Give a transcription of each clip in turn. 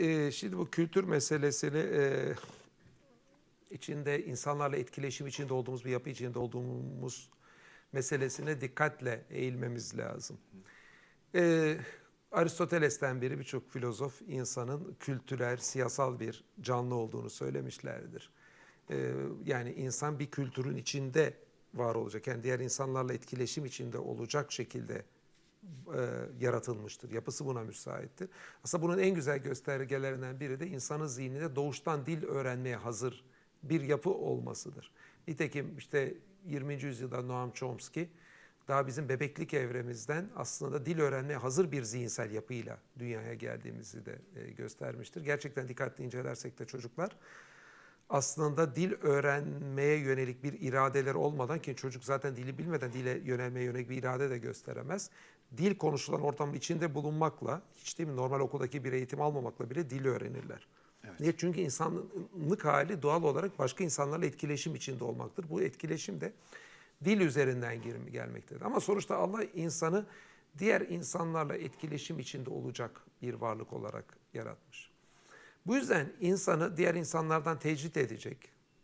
Ee, şimdi bu kültür meselesini e, içinde insanlarla etkileşim içinde olduğumuz bir yapı içinde olduğumuz meselesine dikkatle eğilmemiz lazım. Ee, Aristoteles'ten beri birçok filozof insanın kültürel, siyasal bir canlı olduğunu söylemişlerdir. Ee, yani insan bir kültürün içinde var olacak. Yani diğer insanlarla etkileşim içinde olacak şekilde e, yaratılmıştır. Yapısı buna müsaittir. Aslında bunun en güzel göstergelerinden biri de insanın zihninde doğuştan dil öğrenmeye hazır bir yapı olmasıdır. Nitekim işte 20. yüzyılda Noam Chomsky daha bizim bebeklik evremizden aslında dil öğrenmeye hazır bir zihinsel yapıyla dünyaya geldiğimizi de e, göstermiştir. Gerçekten dikkatli incelersek de çocuklar aslında dil öğrenmeye yönelik bir iradeleri olmadan ki çocuk zaten dili bilmeden dile yönelmeye yönelik bir irade de gösteremez. Dil konuşulan ortamın içinde bulunmakla, hiç değil mi normal okuldaki bir eğitim almamakla bile dil öğrenirler. Evet. Niye? Çünkü insanlık hali doğal olarak başka insanlarla etkileşim içinde olmaktır. Bu etkileşim de dil üzerinden gelmektedir. Ama sonuçta Allah insanı diğer insanlarla etkileşim içinde olacak bir varlık olarak yaratmış. Bu yüzden insanı diğer insanlardan tecrit edecek,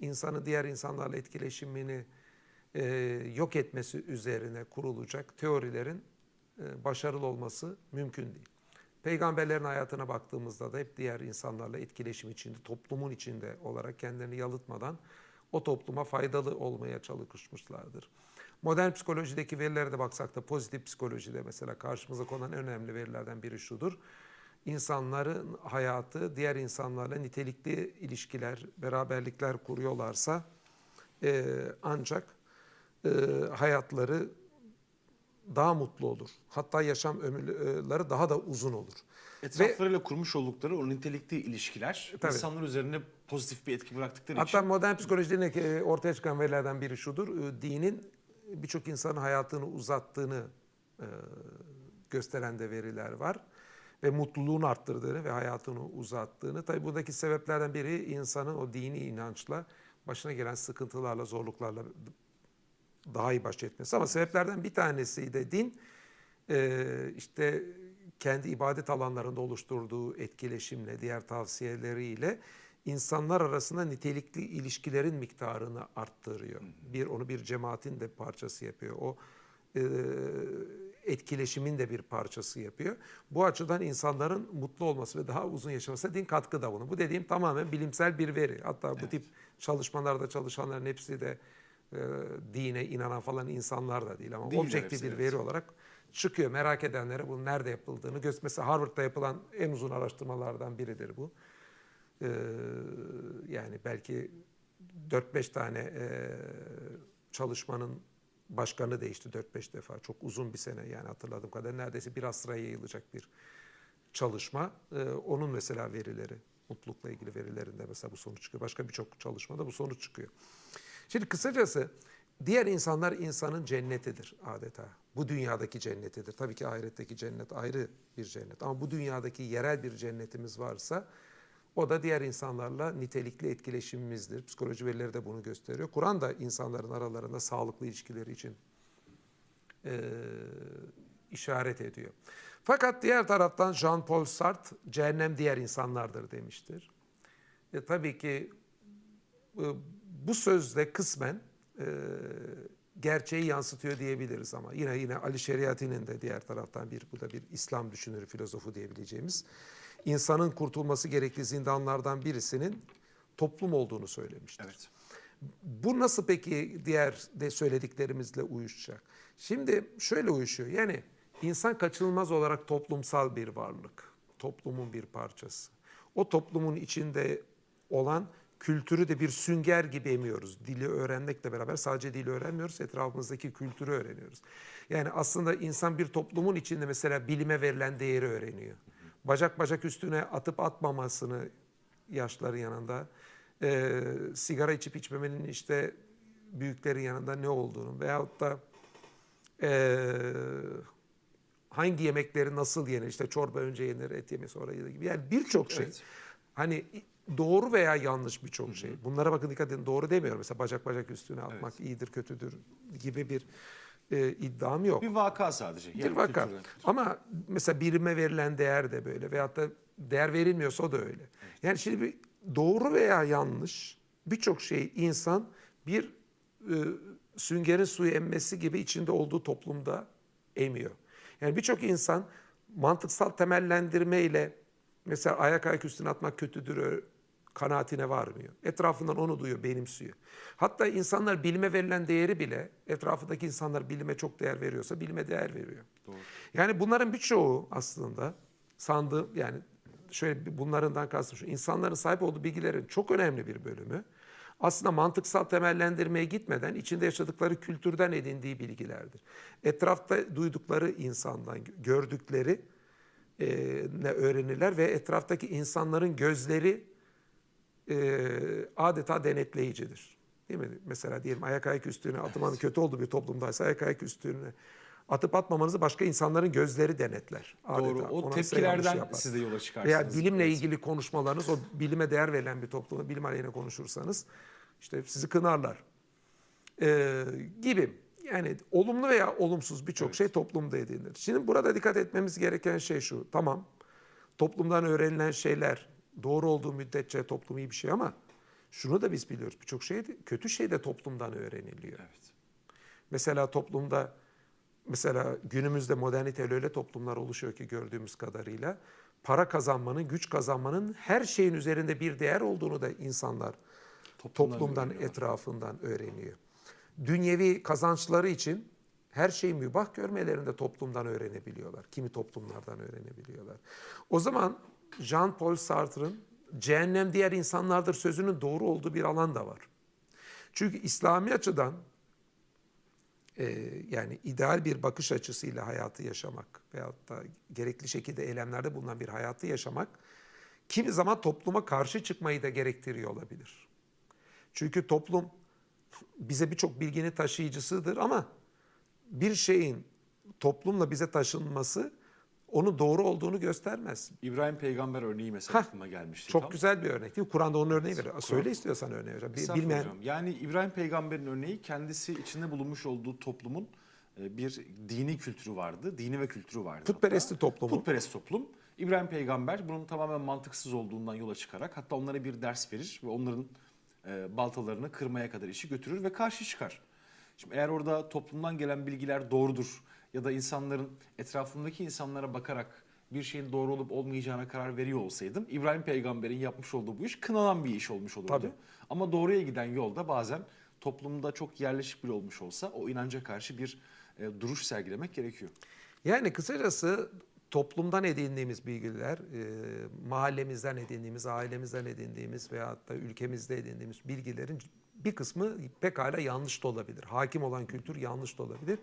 insanı diğer insanlarla etkileşimini e, yok etmesi üzerine kurulacak teorilerin başarılı olması mümkün değil. Peygamberlerin hayatına baktığımızda da hep diğer insanlarla etkileşim içinde, toplumun içinde olarak kendilerini yalıtmadan o topluma faydalı olmaya çalışmışlardır. Modern psikolojideki verilere de baksak da pozitif psikolojide mesela karşımıza konan önemli verilerden biri şudur. İnsanların hayatı diğer insanlarla nitelikli ilişkiler, beraberlikler kuruyorlarsa e, ancak e, hayatları daha mutlu olur. Hatta yaşam ömürleri daha da uzun olur. Etraflarıyla kurmuş oldukları o nitelikli ilişkiler Tabii. insanlar üzerine pozitif bir etki bıraktıkları Hatta için modern psikolojide e, ortaya çıkan verilerden biri şudur. e, Dinin birçok insanın hayatını uzattığını e, gösteren de veriler var. Ve mutluluğunu arttırdığını ve hayatını uzattığını. Tabii buradaki sebeplerden biri insanın o dini inançla başına gelen sıkıntılarla, zorluklarla daha iyi baş etmesi. Ama sebeplerden bir tanesi de din e, işte kendi ibadet alanlarında oluşturduğu etkileşimle, diğer tavsiyeleriyle insanlar arasında nitelikli ilişkilerin miktarını arttırıyor. Bir onu bir cemaatin de parçası yapıyor. O e, etkileşimin de bir parçası yapıyor. Bu açıdan insanların mutlu olması ve daha uzun yaşamasına din katkıda bunu. Bu dediğim tamamen bilimsel bir veri. Hatta bu tip çalışmalarda çalışanların hepsi de e, dine inanan falan insanlar da değil ama Değiller objektif bir evet. veri olarak çıkıyor. Merak edenlere bunun nerede yapıldığını mesela Harvard'da yapılan en uzun araştırmalardan biridir bu. Ee, yani belki 4-5 tane e, çalışmanın başkanı değişti 4-5 defa. Çok uzun bir sene yani hatırladığım kadar neredeyse bir asra yayılacak bir çalışma. Ee, onun mesela verileri, mutlulukla ilgili verilerinde mesela bu sonuç çıkıyor. Başka birçok çalışmada bu sonuç çıkıyor. Şimdi kısacası diğer insanlar insanın cennetidir adeta. Bu dünyadaki cennetidir. Tabii ki ahiretteki cennet ayrı bir cennet. Ama bu dünyadaki yerel bir cennetimiz varsa o da diğer insanlarla nitelikli etkileşimimizdir. Psikoloji verileri de bunu gösteriyor. Kur'an da insanların aralarında sağlıklı ilişkileri için e, işaret ediyor. Fakat diğer taraftan Jean-Paul Sartre cehennem diğer insanlardır demiştir. E, tabii ki e, bu sözde kısmen e, gerçeği yansıtıyor diyebiliriz ama yine yine Ali Şeriati'nin de diğer taraftan bir bu da bir İslam düşünürü filozofu diyebileceğimiz insanın kurtulması gerekli zindanlardan birisinin toplum olduğunu söylemiştir. evet. Bu nasıl peki diğer de söylediklerimizle uyuşacak? Şimdi şöyle uyuşuyor. Yani insan kaçınılmaz olarak toplumsal bir varlık. Toplumun bir parçası. O toplumun içinde olan kültürü de bir sünger gibi emiyoruz. Dili öğrenmekle beraber sadece dili öğrenmiyoruz, etrafımızdaki kültürü öğreniyoruz. Yani aslında insan bir toplumun içinde mesela bilime verilen değeri öğreniyor. Bacak bacak üstüne atıp atmamasını yaşların yanında, e, sigara içip içmemenin işte büyüklerin yanında ne olduğunu veyahut da e, hangi yemekleri nasıl yenir işte çorba önce yenir et yemesi sonra yenir gibi yani birçok şey Evet. hani doğru veya yanlış birçok şey bunlara bakın dikkat edin doğru demiyorum mesela bacak bacak üstüne atmak iyidir kötüdür gibi bir e, iddiam yok. Bir vaka sadece. Bir vaka. Ama mesela birime verilen değer de böyle veyahut da değer verilmiyorsa o da öyle. Yani şimdi bir doğru veya yanlış birçok şey insan bir e, süngerin suyu emmesi gibi içinde olduğu toplumda emiyor. Yani birçok insan mantıksal temellendirme ile mesela ayak ayak üstüne atmak kötüdür kanaatine varmıyor. Etrafından onu duyuyor, benimsiyor. Hatta insanlar bilime verilen değeri bile etrafındaki insanlar bilime çok değer veriyorsa bilime değer veriyor. Doğru. Yani bunların birçoğu aslında sandığım yani şöyle bunlarından kastım şu insanların sahip olduğu bilgilerin çok önemli bir bölümü aslında mantıksal temellendirmeye gitmeden içinde yaşadıkları kültürden edindiği bilgilerdir. Etrafta duydukları insandan gördükleri ne öğrenirler ve etraftaki insanların gözleri e, adeta denetleyicidir. Değil mi? Mesela diyelim ayak ayak üstüne atmanın kötü olduğu bir toplumdaysa ayak ayak üstüne atıp atmamanızı başka insanların gözleri denetler. Adeta. Doğru. O Ona tepkilerden yapar. siz de yola Veya çıkarsınız. bilimle Evet. ilgili konuşmalarınız, o bilime değer verilen bir toplumda bilim aleyhine konuşursanız işte sizi kınarlar. Ee, gibi. Yani olumlu veya olumsuz birçok Evet. şey toplumda edinilir. Şimdi burada dikkat etmemiz gereken şey şu. Tamam toplumdan öğrenilen şeyler doğru olduğu müddetçe toplum iyi bir şey ama şunu da biz biliyoruz. Birçok şey de- kötü şey de toplumdan öğreniliyor. Evet. Mesela toplumda mesela günümüzde moderniteyle öyle toplumlar oluşuyor ki gördüğümüz kadarıyla para kazanmanın, güç kazanmanın her şeyin üzerinde bir değer olduğunu da insanlar Toplumdan toplumdan, öğreniyorlar. etrafından öğreniyor. Dünyevi kazançları için her şeyi mübah görmelerini de toplumdan öğrenebiliyorlar. Kimi toplumlardan öğrenebiliyorlar. O zaman Jean-Paul Sartre'ın cehennem diğer insanlardır sözünün doğru olduğu bir alan da var. Çünkü İslami açıdan e, yani ideal bir bakış açısıyla hayatı yaşamak veyahut da gerekli şekilde eylemlerde bulunan bir hayatı yaşamak kimi zaman topluma karşı çıkmayı da gerektiriyor olabilir. Çünkü toplum bize birçok bilginin taşıyıcısıdır ama bir şeyin toplumla bize taşınması onun doğru olduğunu göstermez. İbrahim peygamber örneği mesela Hah, aklıma gelmişti. Çok tam. güzel bir örnek değil mi? Kur'an'da onun örneği veriyor. Kur'an- Söyle istiyorsan örneği hocam. Bilmeyen, hocam. Yani İbrahim peygamberin örneği kendisi içinde bulunmuş olduğu toplumun e, bir dini kültürü vardı. Dini ve kültürü vardı. Putperestli hatta. toplumu. Putperest toplum. İbrahim peygamber bunun tamamen mantıksız olduğundan yola çıkarak hatta onlara bir ders verir ve onların e, baltalarını kırmaya kadar işi götürür ve karşı çıkar. Şimdi eğer orada toplumdan gelen bilgiler doğrudur ya da insanların etrafındaki insanlara bakarak bir şeyin doğru olup olmayacağına karar veriyor olsaydım İbrahim peygamberin yapmış olduğu bu iş kınanan bir iş olmuş olurdu. Tabii. Ama doğruya giden yolda bazen toplumda çok yerleşik bile olmuş olsa o inanca karşı bir e, duruş sergilemek gerekiyor. Yani kısacası toplumdan edindiğimiz bilgiler, e, mahallemizden edindiğimiz, ailemizden edindiğimiz veyahut da ülkemizde edindiğimiz bilgilerin bir kısmı pekala yanlış da olabilir. Hakim olan kültür yanlış da olabilir.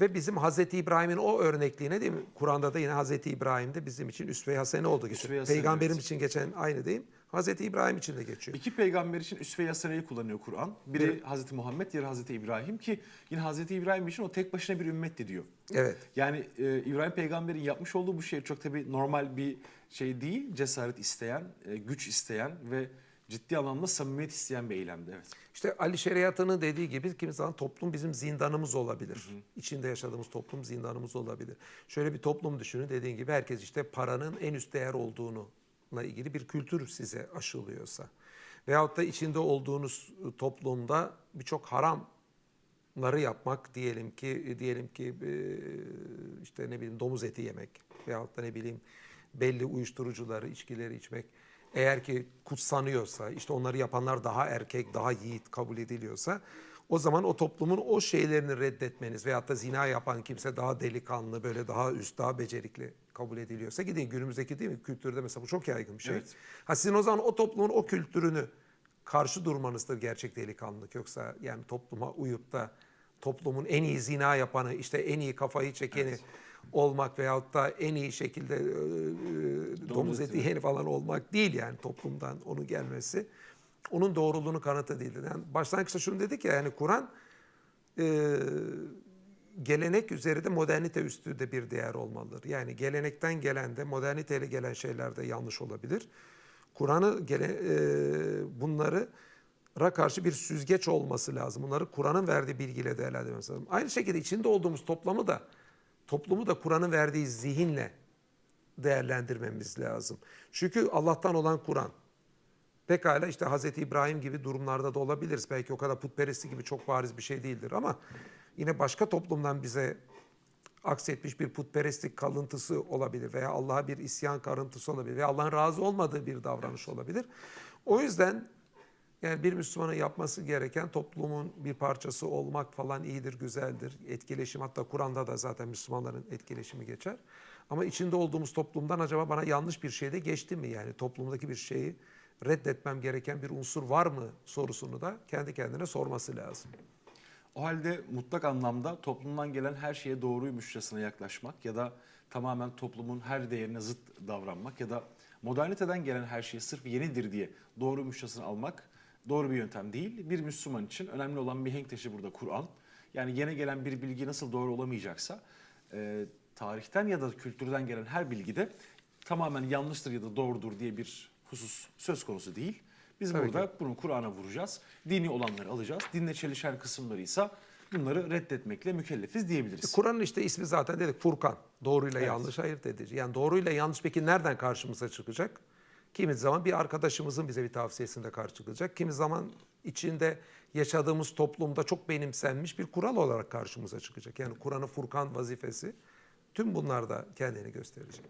Ve bizim Hazreti İbrahim'in o örnekliğine değil mi? Kur'an'da da yine Hazreti İbrahim'de bizim için üsve-i hasene oldu. geçiyor. Üsve-i hasene, Peygamberimiz evet. için geçen aynı değil mi? Hazreti İbrahim için de geçiyor. İki peygamber için üsve-i haseneyi kullanıyor Kur'an. Biri Evet. Hazreti Muhammed, diğeri Hazreti İbrahim ki yine Hazreti İbrahim için o tek başına bir ümmetti diyor. Evet. Yani e, İbrahim peygamberin yapmış olduğu bu şey çok tabii normal bir şey değil. Cesaret isteyen, e, güç isteyen ve ciddi anlamda samimiyet isteyen bir eylemdi. Evet. İşte Ali Şeriatı'nın dediği gibi kimi zaman toplum bizim zindanımız olabilir. İçinde yaşadığımız toplum zindanımız olabilir. Şöyle bir toplum düşünün dediğin gibi herkes işte paranın en üst değer olduğununla ilgili bir kültür size aşılıyorsa. Veyahut da içinde olduğunuz toplumda birçok haramları yapmak diyelim ki diyelim ki e, işte ne bileyim domuz eti yemek veyahut da ne bileyim belli uyuşturucuları, içkileri içmek eğer ki kutsanıyorsa, işte onları yapanlar daha erkek, daha yiğit kabul ediliyorsa o zaman o toplumun o şeylerini reddetmeniz veyahut da zina yapan kimse daha delikanlı, böyle daha üst, daha becerikli kabul ediliyorsa gidin günümüzdeki değil mi kültürde mesela bu çok yaygın bir şey. Evet. Ha sizin o zaman o toplumun o kültürünü karşı durmanızdır gerçek delikanlılık. Yoksa yani topluma uyup da toplumun en iyi zina yapanı, işte en iyi kafayı çekeni olmak veyahut da en iyi şekilde e, e, domuz eti yeni falan olmak değil yani toplumdan onun gelmesi. Onun doğruluğunu kanıtı değildir. Yani başlangıçta şunu dedik ya yani Kur'an e, gelenek üzerinde modernite üstü de bir değer olmalıdır. Yani gelenekten gelen de moderniteyle gelen şeyler de yanlış olabilir. Kur'an'ı gele, e, bunları karşı bir süzgeç olması lazım. Bunları Kur'an'ın verdiği bilgiyle değerlendirmemiz lazım. Aynı şekilde içinde olduğumuz toplumu da toplumu da Kur'an'ın verdiği zihinle değerlendirmemiz lazım. Çünkü Allah'tan olan Kur'an. Pekala işte Hazreti İbrahim gibi durumlarda da olabiliriz. Belki o kadar putperestlik gibi çok bariz bir şey değildir ama yine başka toplumdan bize aksetmiş bir putperestlik kalıntısı olabilir veya Allah'a bir isyan karıntısı olabilir veya Allah'ın razı olmadığı bir davranış olabilir. O yüzden yani bir Müslümanın yapması gereken toplumun bir parçası olmak falan iyidir, güzeldir. Etkileşim hatta Kur'an'da da zaten Müslümanların etkileşimi geçer. Ama içinde olduğumuz toplumdan acaba bana yanlış bir şey de geçti mi? Yani toplumdaki bir şeyi reddetmem gereken bir unsur var mı sorusunu da kendi kendine sorması lazım. O halde mutlak anlamda toplumdan gelen her şeye doğruymuşçasına yaklaşmak ya da tamamen toplumun her değerine zıt davranmak ya da moderniteden gelen her şeyi sırf yenidir diye doğruymuşçasına almak doğru bir yöntem değil. Bir Müslüman için önemli olan bir henk taşı burada Kur'an. Yani yeni gelen bir bilgi nasıl doğru olamayacaksa e, tarihten ya da kültürden gelen her bilgi de tamamen yanlıştır ya da doğrudur diye bir husus söz konusu değil. Biz Tabii burada bunu Kur'an'a vuracağız. Dini olanları alacağız. Dinle çelişen kısımları ise bunları reddetmekle mükellefiz diyebiliriz. Kur'an'ın işte ismi zaten dedik Furkan. Doğruyla Evet. yanlış ayırt edici. Yani doğruyla yanlış peki nereden karşımıza çıkacak? Kimi zaman bir arkadaşımızın bize bir tavsiyesinde karşı çıkacak. Kimi zaman içinde yaşadığımız toplumda çok benimsenmiş bir kural olarak karşımıza çıkacak. Yani Kur'an'ın Furkan vazifesi tüm bunlarda kendini gösterecek.